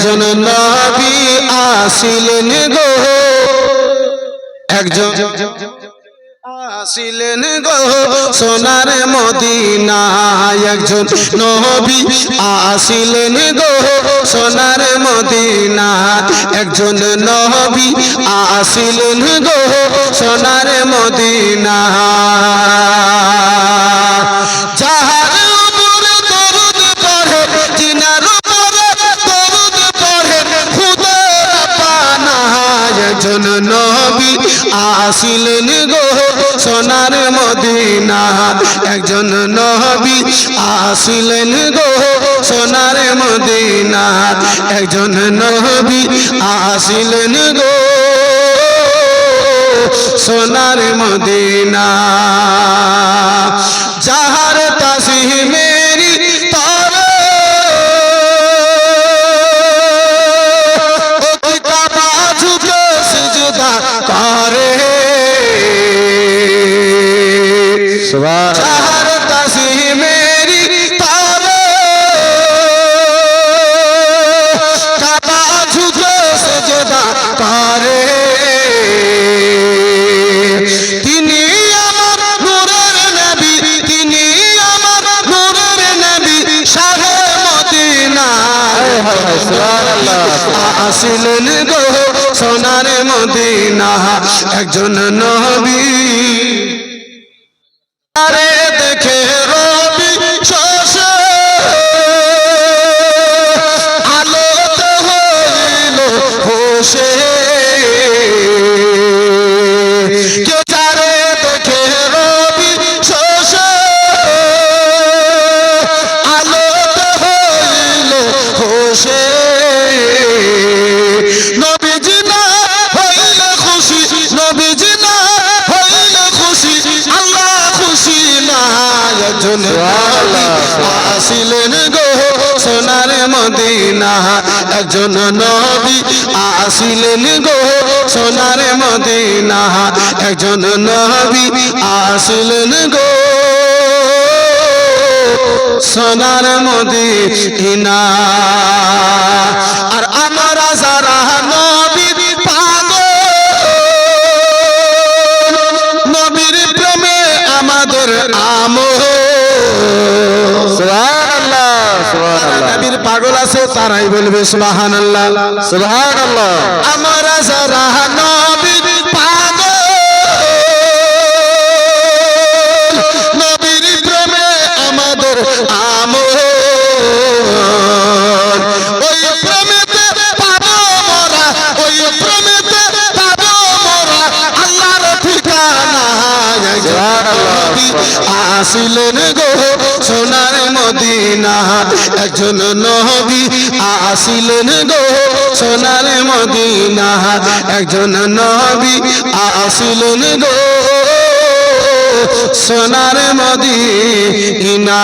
একজন নবী আসিলেন গো। একজন আসিলেন গো সোনার মদিনায় একজন নবী আসিলেন গো সোনার মদিনা একজন নবী আসিলেন গো সোনার মদিনা যাহার একজন নবী আসিলেন গো সোনার মদিনা। একজন নবী আসিলেন গো সোনার মদিনা। একজন নবী আসিলেন গো সোনার মদিনা। যাহার তাসি সুবহানাল্লাহ আসিলেন গো সোনার মদিনা একজন নবী আসিলেন গো সোনার মদিনা। একজন নবী আসিলেন গো সোনার মদিনা। একজন নবী আসিলেন গো সোনার মদিনা। আর আমরা তারাই বলবে সুবহানাল্লাহ। সুবহানাল্লাহ। আমরা যারা নবীর পাগল নবীর প্রেমে আমাদের আমল। ওই প্রেমেতে পাবো মোরা ওই প্রেমেতে পাবো মোরা আল্লাহর ঠিকানা আসিলেন গো সোনার মদিনা একজন নবী আসিলেন গো। সোনার মদিনা একজন নবী আসিলেন গো। সোনার মদিনা,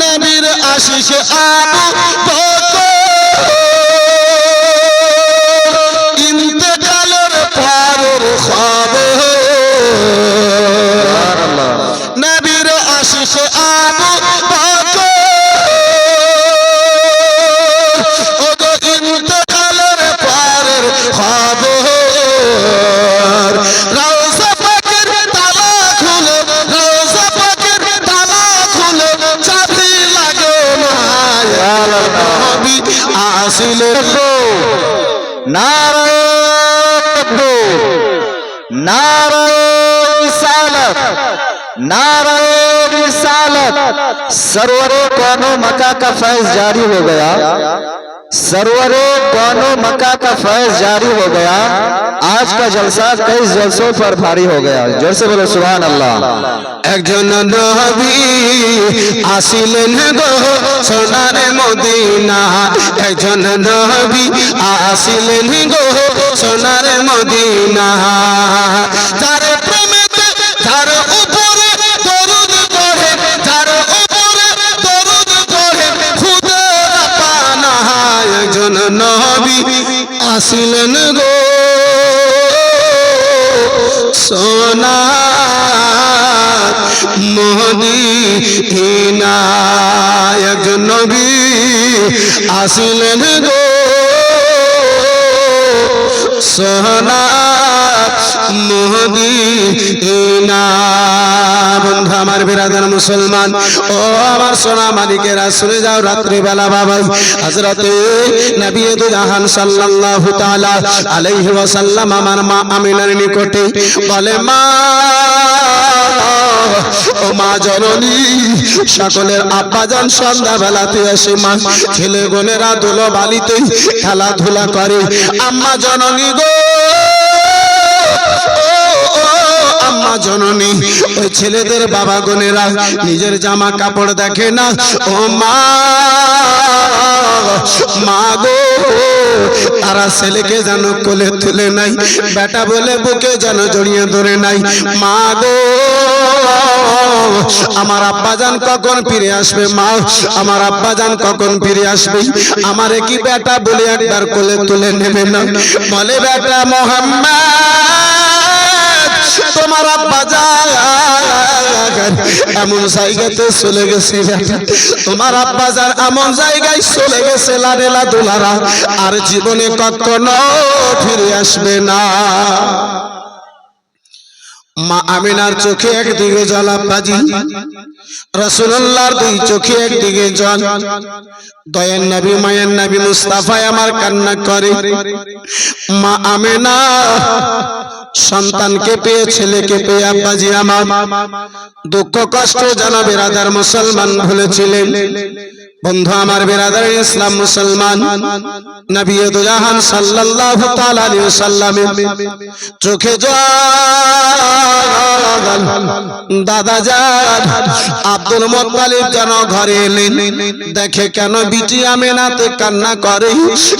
নবীর আশিস আবু हासिल को नारायण नारे सालत नारे रिसालत सरवर कौनो मका का फैज जारी हो गया। सरवरे कौनो मक्का का फैज जारी हो गया आज का जलसा कई जलसों पर भारी हो गया जोर से बोलो सुभान अल्लाह একজন নবী আসিলেন গো সোনার মদিনা একজন নবী আসিলেন গো সোনার মদিনা মদিনা একজন নবী আসলেন গো। সোহনা বন্ধু আমার মুসলমান, ও আমার সোনা মালিকেরা, শুনে যাও রাত্রিবেলা বাবা হজরতে নবী দু জাহান সাল্লাল্লাহু আলাইহি আমার মা আমিনার নিকটে বলে, মা, ও মা জননী, সকলের আব্বাজান সন্ধ্যা বেলাতে আসে মা ছেলে বোনেরা দোলো বালিতে খেলাধুলা করে। আম্মা জননী গো আম্মা জননী, ওই ছেলেদের বাবা গনেরা নিজের জামা কাপড় দেখে না, ও মা মা গো, তারা ছেলেকে যেন কোলে তুলে নাই, বেটা বলে বুকে যেন জড়িয়ে ধরে নাই, মা গো, আমার আব্বাজান কখন ফিরে আসবে মা, আমার আব্বাজান কখন ফিরে আসবে, আমারে কি বেটা বলে একবার কোলে তুলে নেবে না? বলে, বেটা মোহাম্মদ তোমার আব্বা এমন জায়গাতে চলে গেছে তোমার আব্বা যার এমন জায়গায় চলে গেছে লাডেলা দুলারা আর জীবনে কখনো ফিরে আসবে না। মা আমিনার চোখে একদিকে জল আব্বাজি রসুল্লাহর দুই চোখে একদিকে জল। দয়ান নবী, মায়ের নবী মুস্তাফায় আমার কান্না করে। মা আমেনা, সন্তানকে পেয়ে, ছেলেকে পেয়ে আব্বাজি আমার। দুঃখ, কষ্ট জানা বেরাদার মুসলমান ভুলেছিলেন বন্ধু আমার বেরাদার, ইসলাম মুসলমান, নবী দুজাহান সাল্লাল্লাহু তাআলা আলাইহি ওয়াসাল্লামে চোখে জল। দাদা যান আব্দুল মুত্তালিব যেন ঘরে এলেন, দেখে কেন বিটি আমেনাতে কান্না করে?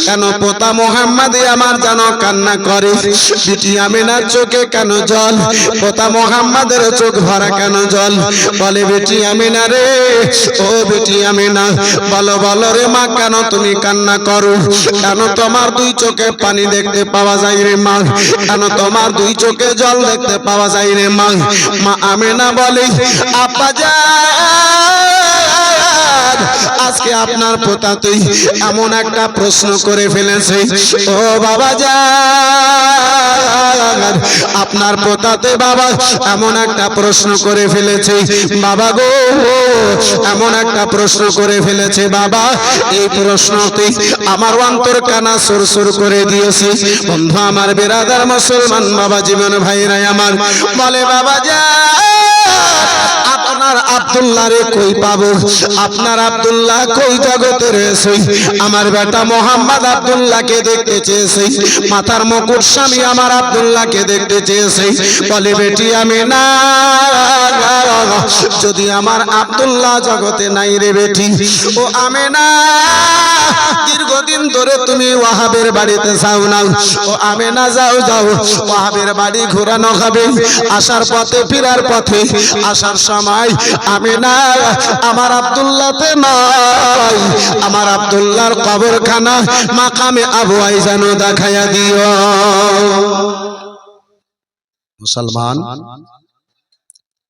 কেন পোতা মোহাম্মদে আমার যেন কান্না করে? বিটি আমেনার চোখে কেন জল? পোতা মোহাম্মদের চোখ ভরা কেন জল? বলে, বেটি আমিনা রে, ও বেটি আমিনা বলো বলো রে মা, কেন তুমি কান্না করো? কেন তোমার দুই চোখে পানি দেখতে পাওয়া যায় রে মা? কেন তোমার দুই চোখে জল দেখতে পাওয়া যায় রে মা? মা আমেনা বলে, আপা যা। আজকে আপনার পোতা তুই এমন একটা প্রশ্ন করে ফেলেছে। ও বাবা যা আপনার পোতাতে বাবা এমন একটা প্রশ্ন করে ফেলেছে। বাবা গো, এমন একটা প্রশ্ন করে ফেলেছে, বাবা। এই প্রশ্নতে আমার অন্তর কানা সুর সুর করে দিয়েছে। বন্ধু, আমার বেরাদার মুসলমান বাবা জীবন ভাইরাই আমার। বলে, বাবা যা আপনার আব্দুল্লাহ রে কই পাবো? আপনার আব্দুল্লাহ কই জগতে রয়েছে আমার বেটা মোহাম্মদ আব্দুল্লাহকে দেখতে চেয়েছে। মাথার মুকুট স্বামী আমার আব্দুল্লাহকে দেখতে চেয়েছে। বলে, বেটি, আমি না। যদি আমার আব্দুল্লাহ জগতে নাই রে বেটি, ও আমি না। দীর্ঘদিন ধরে তুমি ওয়াহাবের বাড়িতে যাও না। ও আমি না, যাও যাও। ওয়াহাবের বাড়ি ঘোরানো হবে। আসার পথে, ফিরার পথে, আসার সময় আমি না। আমার আব্দুল্লাহতে নাই। আমার আব্দুল্লাহর কবরখানা মাকামে আবু আইজানো দেখাইয়া দিও। মুসলমান,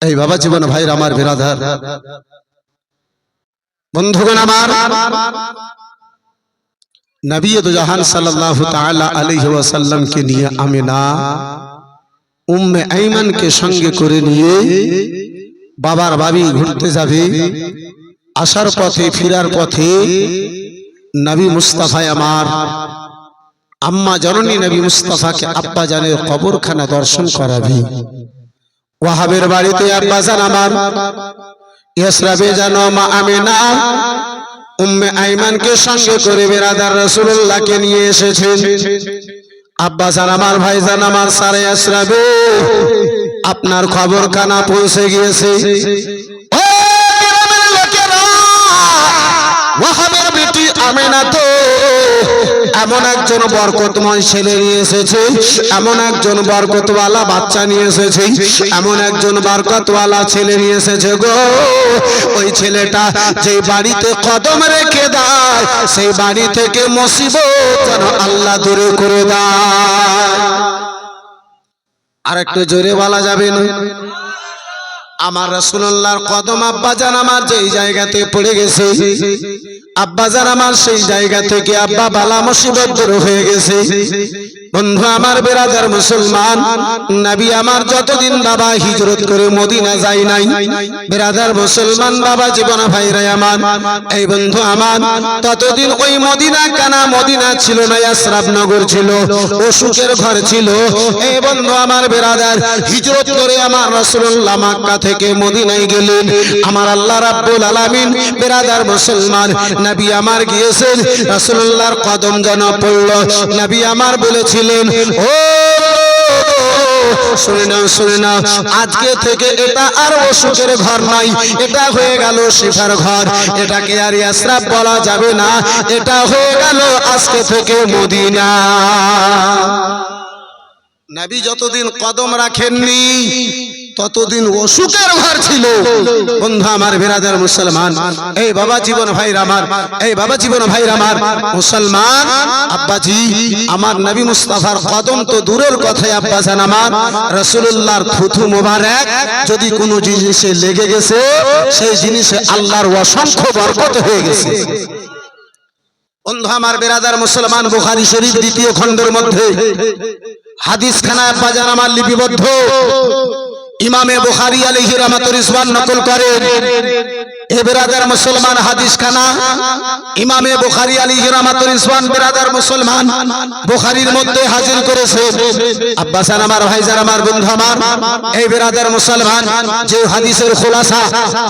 এই বাবা জীবন ভাই আমার বিরাধার বন্ধুগণ আমার, নবী জাহান সাল্লাল্লাহু তাআলা আলাইহি ওয়াসাল্লাম কে নিয়ে আমিনা উম্মে আইমান কে সঙ্গে করে নিয়ে বাবার বাবি ঘুরতে যাবে। আসার পথে ফিরার পথে নবী মুস্তাফা আমার আম্মা জননী নবী মুস্তাফাকে আব্বা জানের কবরখানা দর্শন করাবে। ওয়াহাবের বাড়িতে আব্বা জান আমার। ইসরাবে জানো মা আমিনা। উম্মে আইমানকে সঙ্গে করে বেরাদার রাসূলুল্লাহকে নিয়ে এসেছেন। আব্বা জান আমার ভাই জান আমার সারে আশরাবে আপনার খবর কানা পৌঁছে গিয়েছে। ওয়াহাবের বেটি আমিনা তো এমন একজন বরকতময় ছেলে নিয়ে এসেছে, এমন একজন বরকতওয়ালা বাচ্চা নিয়ে এসেছে, এমন একজন বরকতওয়ালা ছেলে নিয়ে এসেছে গো। ওই ছেলেটা যে বাড়িতে কদম রেখে দেয়, সেই বাড়ি থেকে মুসিবত যেন আল্লাহ দূরে করে দেয়। আর একটু জোরে বলা যাবে না? আমার রসুল্লাহর কদম আব্বাজান আমার যেই জায়গাতে পড়ে গেছে, আব্বাজান আমার সেই জায়গা থেকে আব্বা বালা মুসিবত হয়ে গেছে। বন্ধু, আমার বেরাদার মুসলমান, নবী আমার যতদিন বাবা হিজরত করে মদিনা যায় নাই, বেরাদার মুসলমান বাবা জীবন ভাইরা আমার। এই বন্ধু আমার, ততদিন ওই মদিনা কানা মদিনা ছিল না, আশরাফ ছিল অসুখের ঘর ছিল। এই বন্ধু আমার বেরাদার, হিজরত করে আমার রাসূলুল্লাহ মক্কা থেকে মদিনায় গেলেন। আমার আল্লাহ রাব্বুল আলামিন বেরাদার মুসলমান, নবী আমার গিয়েছেন, রাসূলুল্লাহর কদম যেন পড়ল। নবী আমার বলেছিলেন ও, শুনে না শুনে না আজকে থেকে এটা আর অসুখের ঘর নাই। এটা হয়ে গেল শিখার ঘর। এটাকে আর ইয়াসরাফ বলা যাবে না। এটা হয়ে গেল আজকে থেকে মদিনা। নাবি যতদিন কদম রাখেননি ততদিন অসুখের ঘর ছিল। বন্ধু, আমার বেরাদার মুসলমান, এই বাবা জীবন ভাই আমার, এই বাবা জীবন ভাই আমার। মুসলমান, আব্বাজি, আমার নবী মুস্তাফার কদম তো দূরের কথাই আব্বাজান আমার। রসুল্লাহর থুথু মোবারক, যদি কোনো জিনিসে লেগে গেছে, সেই জিনিসে আল্লাহর অসংখ্য বরকত হয়ে গেছে। বন্ধু, আমার বেরাদার মুসলমান, বুখারী শরীফ দ্বিতীয় খণ্ডের মধ্যে হাদিস খানায় বাজার আমার লিপিবদ্ধ। ইমামে বুখারী আলাইহি রিজওয়ান নকল করেন। এ মুসলমান হাদিস খানা ইমামে রাহমাতুর রিজওয়ান বেরাদার মুসলমান মধ্যে হাজির করেছে। আব্বাসান আমার, ভাইজান আমার, বন্ধু আমার, এই বেরাদার মুসলমান, যে হাদিসের খোলাসা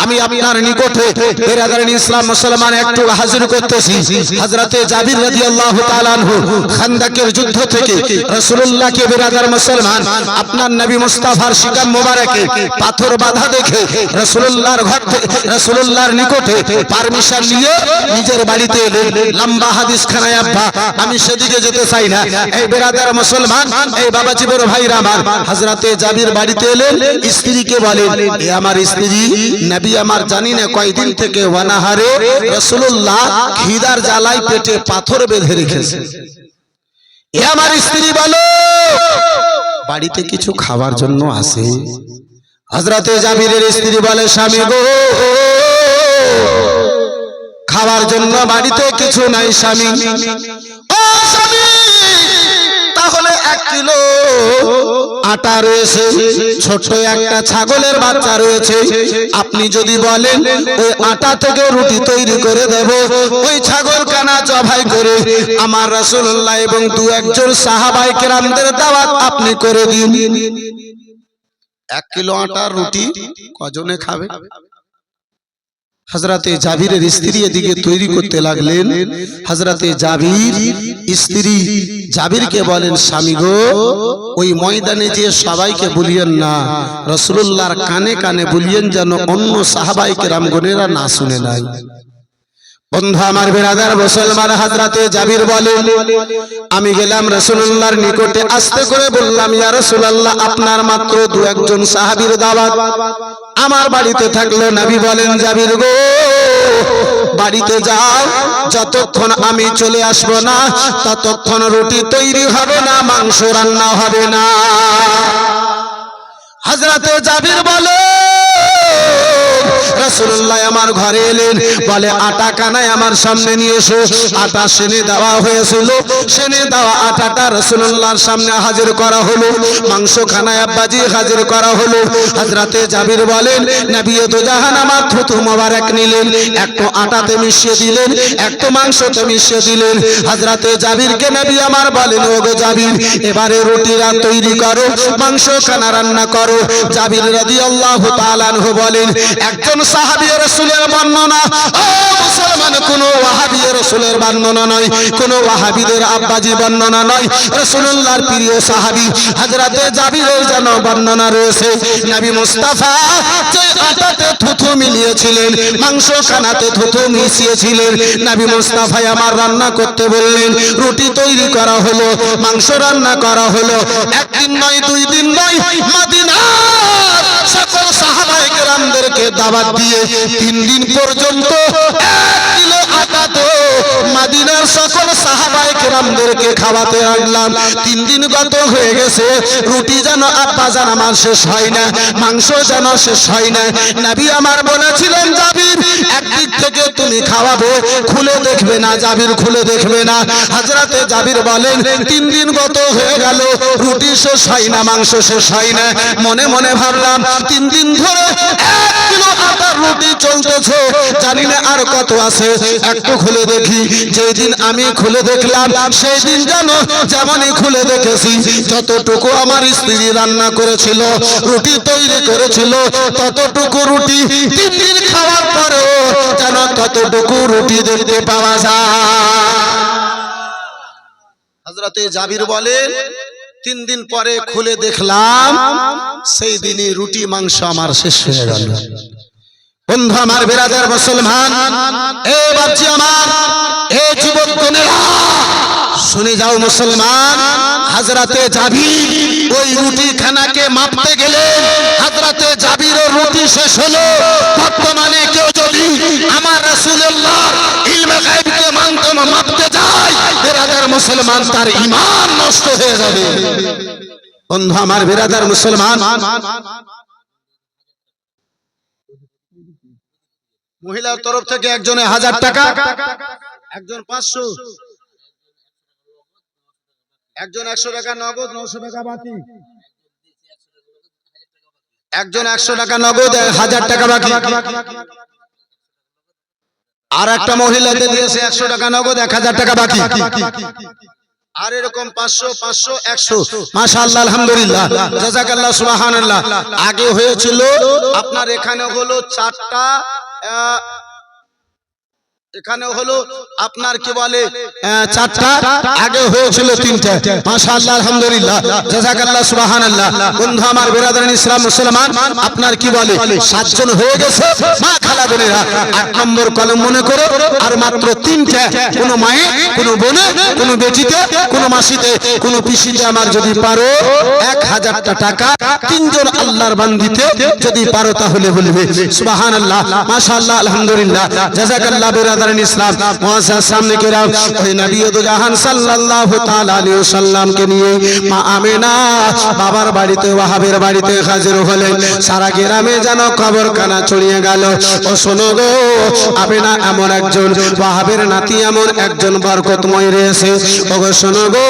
আমি আপনার নিকটে বেরাদার ইসলাম মুসলমান একটু হাজির করতেছি। জাবির রাদিয়াল্লাহু তাআলা খান্দাকের যুদ্ধ থেকে বেরাদার মুসলমান, আপনার নবী মুস্তাফার মোবারকে পাথর বাধা দেখে রাসূলুল্লাহর ঘর রাসূলুল্লাহর নিকটে পারমিশন নিয়ে নিজের বাড়িতে এলেন। লম্বা হাদিস খানায় আব্বা, আমি সেদিকে যেতে চাই না। এই বেরাদার মুসলমান, এই বাবা জীবন ভাইরা আমার। হযরতে জাবির বাড়িতে এলেন, স্ত্রীকে বলেন, এ আমার স্ত্রী, নবী আমার জানি না কয়দিন থেকে ওয়ানাহারে রাসূলুল্লাহ খিদার জ্বালায় পেটে পাথর বেঁধে রেখেছে। এ আমার স্ত্রী বলো, বাড়িতে কিছু খাবার জন্য আসে হজরতে জাবিরের স্ত্রী বলে, স্বামী গো খাওয়ার জন্য বাড়িতে কিছু নাই, স্বামী। ও স্বামী, তাহলে এক কিলো আটা রয়েছে ছোট একটা ছাগলের বাচ্চা রয়েছে। আপনি যদি বলেন, ওই আটা থেকে রুটি তৈরি করে দেব। ওই ছাগল কানা করে আমার রাসূলুল্লাহ এবং দু একজন সাহাবাই কেরামদের দাওয়াত আপনি করে দিন। এক কিলো আটার রুটি কজনে খাবে? হজরতে জাবিরের স্ত্রী এদিকে তৈরি করতে লাগলেন। হজরতে জাবির স্ত্রী জাবিরকে বলেন, স্বামী গো, ওই ময়দানে যে সবাইকে বলিয়েন না রসুল্লাহর কানে কানে বলিয়েন যেন অন্য সাহাবাইকে রামগণেরা না শুনে নাই। বন্ধু আমার বেরাদার মুসলমান হাজরাতে জাবির বলে আমি গেলাম রসুল্লাহর নিকটে, আসতে করে বললাম, ইয়া রসুল্লাহ আপনার মাত্র দু একজন সাহাবীর দাওয়াত। আমার বাড়িতে থাকল নবী বলেন, জাবির গো, বাড়িতে যাও, যতক্ষণ আমি চলে আসব না, ততক্ষণ রুটি তৈরি হবে না, মাংস রান্না হবে না। হাজরাতে জাবির বলে রাসূলুল্লাহ আমার ঘরে এলেন, বলে, আটা কানায় আমার সামনে নিয়ে এসো। আটা সেনে দেওয়া হয়েছিল। সেনে দেওয়া আটাটা রাসূলুল্লাহর সামনে হাজির করা হলো। মাংস খানায় আব্বাজি হাজির করা হলো। হযরতে জাবির বলেন, নবী তো জাহান আমার থুতু মোবারক নিলেন। একটু আটাতে মিশিয়ে দিলেন একটু মাংসতে মিশিয়ে দিলেন। হযরতে জাবিরকে নবী আমার বলেন, ওগো জাবির, এবারে রুটিরা তৈরি করো মাংস খানা রান্না করো। জাবির রাদিয়াল্লাহু তাআলা বলেন একজন সাহাবী রাসূলের বর্ণনা মুসলমান, কোন ওয়াহাবী রাসূলের বর্ণনা নয়, কোন ওয়াহাবীদের আব্বাজি বর্ণনা নয়। রাসূলুল্লাহর প্রিয় সাহাবী হযরতে জাবিরের যেন বর্ণনা রয়েছে, নবী মুস্তাফা থুথু মিলিয়েছিলেন মাংস খানাতে থুথু মিশিয়েছিলেন, নবী মুস্তাফাই আমার রান্না করতে বললেন, রুটি তৈরি করা হলো, মাংস রান্না করা হলো, একদিন নয়, দুই দিন নয়, মদিনার সকল সাহাবাই কেরামদেরকে দাবাত দিয়ে তিন দিন পর্যন্ত এক কিলো আটা তো মাদিনার সকল গোলামদেরকে খাওয়াতে লাগলাম তিন দিন গত হয়ে গেছে, রুটি যেন আব্বা যেন আমার শেষ হয় না, মাংস যেন শেষ হয় না। নবী আমার বলেছিলেন, জাবির একদিক থেকে তুমি খাওয়াবে, খুলে দেখবে না, জাবির খুলে দেখবে না। হাজরাতে জাবির বলেন, তিন দিন গত হয়ে গেল, রুটি শেষ হয় না, মাংস শেষ হয় না। মনে মনে ভাবলাম, তিন দিন ধরে রুটি চলতেছে, জানি না আর কত আছে, একটু খুলে দেখি। যেই দিন আমি খুলে দেখলাম সেই দিন যেন যেমনই খুলে দেখেছি, যতটুকু আমার স্ত্রী রান্না করেছিল, রুটি তৈরি করেছিল, ততটুকু রুটি তিন দিন খাওয়ার পরেও যেন ততটুকু রুটি দেখতে পাওয়া যায়। হজরতে জাবির বলেন, তিন দিন পরে খুলে দেখলাম, সেই দিনই রুটি মাংস আমার শেষ হয়ে গেল। বন্ধু আমার বেরাদার মুসলমান, এ বাচ্চি আমার, এ যুবক শুনে যাও মুসলমান, হাজরাতে যাবি ওই রুটি খানাকে মাপতে গেলে হাজরাতে জাবির রুটি শেষ হলো। বর্তমানে কেউ যদি আমার মাপতে যায়, বেরাদার মুসলমান তার ঈমান নষ্ট হয়ে যাবে। বন্ধু আমার বেরাদার মুসলমান মহিলার তরফ থেকে একজনে হাজার টাকা, একজন পাঁচশো, একজন একশো টাকা নগদ নশো টাকা বাকি। একজন একশো টাকা নগদ হাজার টাকা বাকি। আর একটা মহিলাকে দিয়েছে একশো টাকা নগদ, এক হাজার টাকা বাকি। আর এরকম পাঁচশো পাঁচশো, একশো। মাশা আল্লাহ আলহামদুলিল্লাহ সুবহানাল্লাহ। আগে হয়েছিল, আপনার এখানে হলো চারটা uh, এখানে হলো আপনার কি বলে চারটা। আগে হয়েছিল তিনটা। মাশা আল্লাহ আলহামদুলিল্লাহ। জাজাকাল্লাহ সুবহানাল্লাহ। বন্ধু আমার বেরাদারান ইসলাম মুসলমান আপনার কি বলে সাতজন হয়ে গেছে। মা খালা বোনেরা এক নম্বর কলম মনে করো আর মাত্র তিনটা। কোনো মায়ে কোনো বোনে কোনো বেটিতে কোনো মাসিতে কোনো পিসিতে আমার যদি পারো এক হাজারটা টাকা তিনজন আল্লাহর বান্দিতে যদি পারো তাহলে বলবে। সুবাহান আল্লাহ মাশা আল্লাহ আলহামদুলিল্লাহ ইসলাম সামনে কেরাম ওই নবী জাহান সাল্লাল্লাহু তাআলা আলাইহি ওয়াসাল্লামকে নিয়ে মা বাবার বাড়িতে, ওয়াহাবের বাড়িতে হাজির হলেন। সারা গ্রামে যেন কবর কানা ছড়িয়ে গেল। ও শোনো গো, আমেনা এমন একজন, ওয়াহাবের নাতি এমন একজন বরকতময় রয়েছে। ও শোনো গো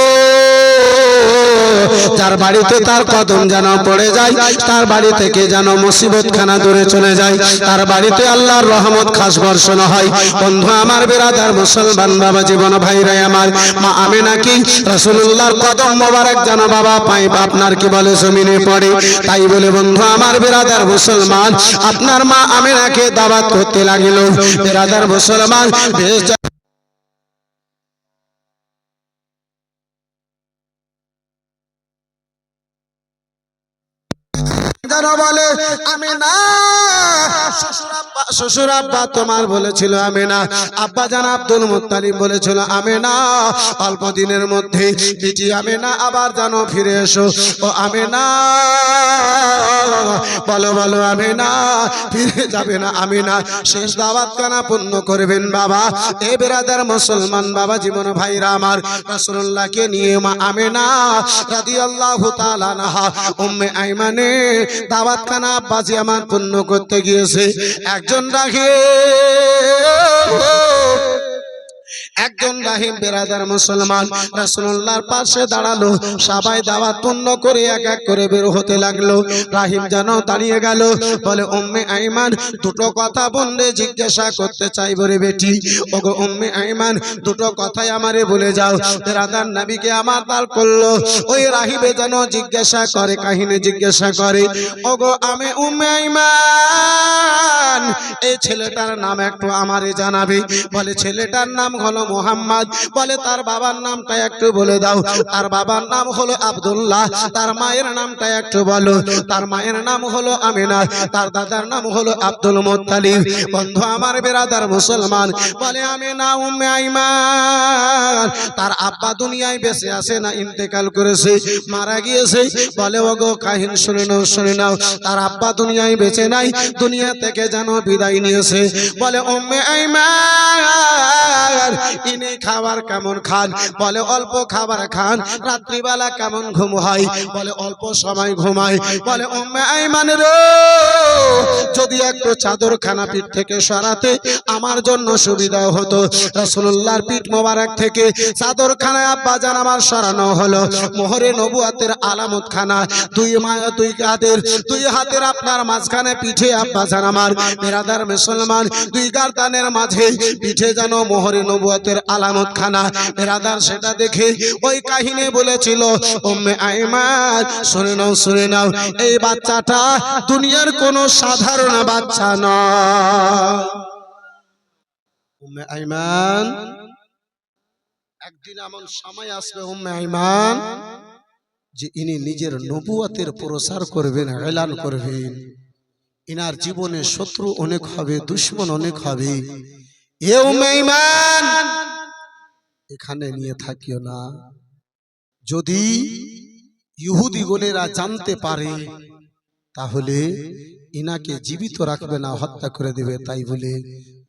যার বাড়িতে তার কদম যেন পড়ে যায়, তার বাড়ি থেকে যেন মুসিবত খানা দূরে চলে যায়, তার বাড়িতে আল্লাহর রহমত খাস বর্ষণ হয়। বন্ধু আমার বেরাদার মুসলমান বাবা, জীবন ভাইরাই আমার, মা আমি নাকি রসুল্লাহর কদম মোবারক যেন বাবা পাই আপনার কি বলে জমিনে পড়ে? তাই বলে বন্ধু আমার বেরাদার মুসলমান, আপনার মা আমি নাকি দাবাত করতে লাগিল। বেরাদার মুসলমান, বেশ যারা বলে আমি না শ্বশুর আব্বা তোমার বলেছিল আমি না আব্বা জান আব্দুল মুত্তালিব বলেছিল আমি না অল্প দিনের মধ্যে বিটি আমি না আবার জানো ফিরে এসো। ও আমি না বলো বলো আমি না ফিরে যাবে না আমি না শেষ দাওয়াত কানা পূর্ণ করবেন বাবা। এ বেরাদার মুসলমান বাবা, জীবন ভাইরা আমার। রাসূলুল্লাহকে নিয়ে মা আমেনা রাদিয়াল্লাহু তাআলা নাহা উম্মে আইমানে দাওয়াত খানা আব্বাজি আমার পূর্ণ করতে গিয়েছে। একজন রাখে একজন রাহিম বেরাদার মুসলমান রাসূলুল্লাহর পাশে দাঁড়াল সবাই দাওয়াত পূর্ণ করে এক এক করে বের হতে লাগল। রাহিম যেন দাঁড়িয়ে গেল বলে উম্মে আইমান দুটো কথা বললে জিজ্ঞাসা করতে চাই বলে বেটি। ওগো উম্মে আইমান দুটো কথাই আমারে বলে যাও। বেরাদার নবীকে আমার দাল করল ওই রাহিবে যেন জিজ্ঞাসা করে কাহিনী জিজ্ঞাসা করে ওগো আমি উম্মে আইমান এই ছেলেটার নাম একটু আমারে জানাবে। বলে ছেলেটার নাম হলো মোহাম্মদ। বলে, তার বাবার নামটা একটু বলে দাও। তার বাবার নাম হলো আব্দুল্লাহ, তার মায়ের নামটা একটু বলো। তার মায়ের নাম হলো আমিনা, তার দাদার নাম হলো আব্দুল মুত্তালিব। বন্ধু আমার বেরাদার মুসলমান, বলে আমি না উম্মে আইমান। তার আব্বা দুনিয়ায় বেঁচে আছে না ইন্তেকাল করেছে, মারা গিয়েছে। বলে, ওগো কাহিন শুনে নাও শুনে নাও। তার আব্বা দুনিয়ায় বেঁচে নাই, দুনিয়া থেকে যেন বিদায় নিয়েছে। বলে, উম্মে আইমান। ইনি খাবার কেমন খান? বলে, অল্প খাবার খান। রাত্রিবেলা কেমন ঘুম হয়? বলে, অল্প সময় ঘুমায় বলে যদি একটু চাদর খানা পিঠ থেকে সরাতে আমার জন্য সুবিধা হতো। রাসূলুল্লাহর পিঠ মোবারক থেকে চাদর খানা আব্বা জান আমার সরানো হলো। মোহরে নবুয়াতের আলামত খানা দুই মা, দুই হাতের দুই হাতের আপনার মাঝখানে পিঠে আব্বা জান আমার। বেরাদার মুসলমান, দুই গারদানের মাঝে পিঠে যেন মোহরে নবুয়াতের আলামত খানা বেরাদার সেটা দেখে ওই কাহিনী বলেছিল, উম্মে আইমান, শুনে নাও শুনে নাও, এই বাচ্চাটা দুনিয়ার কোনো সাধারণ বাচ্চা নয়। উম্মে আইমান, একদিন এমন সময় আসবে উম্মে আইমান, যে ইনি নিজের নবুয়াতের প্রসার করবেন, এলান করবেন। ইনার জীবনে শত্রু অনেক হবে, দুশ্মন অনেক হবে। এ এখানে নিয়ে থাকিও না। যদি ইহুদি গোলেরা জানতে পারে তাহলে ইনাকে জীবিত রাখবে না হত্যা করে দেবে তাই বলে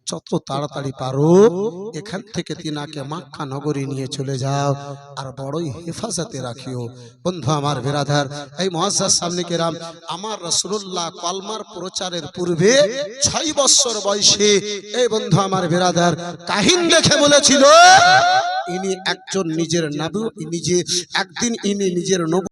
যত তাড়াতাড়ি পারো এখান থেকে তিনাকে মাক্কা নগরী নিয়ে চলে যাও আর বড়ই হেফাজতে রাখিও। বন্ধু আমার বেরাধার এই মহাজার সামনে কেরাম আমার রসুল্লাহ কলমার প্রচারের পূর্বে ছয় বছর বয়সে। এই বন্ধু আমার বেরাধার কাহিন দেখে বলেছিল ইনি একজন নিজের নাবু নিজে একদিন ইনি নিজের নবু